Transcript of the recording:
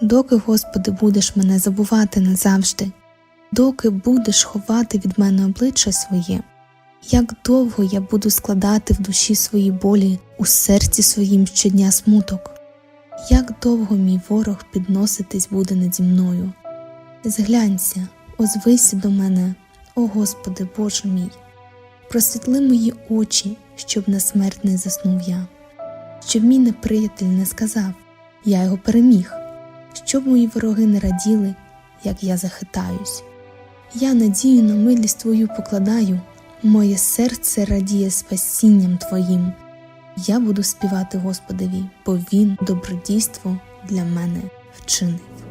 доки, Господи, будеш мене забувати назавжди, доки будеш ховати від мене обличчя своє, як довго я буду складати в душі свої болі, у серці своїм щодня смуток, як довго мій ворог підноситись буде наді мною. Зглянься, озвися до мене, о Господи Боже мій, просвітли мої очі, щоб на смерть не заснув я, щоб мій неприятель не сказав, я його переміг, щоб мої вороги не раділи, як я захитаюсь. Я надію на милість Твою покладаю, моє серце радіє спасінням Твоїм. Я буду співати Господеві, бо Він добродійство для мене вчинив.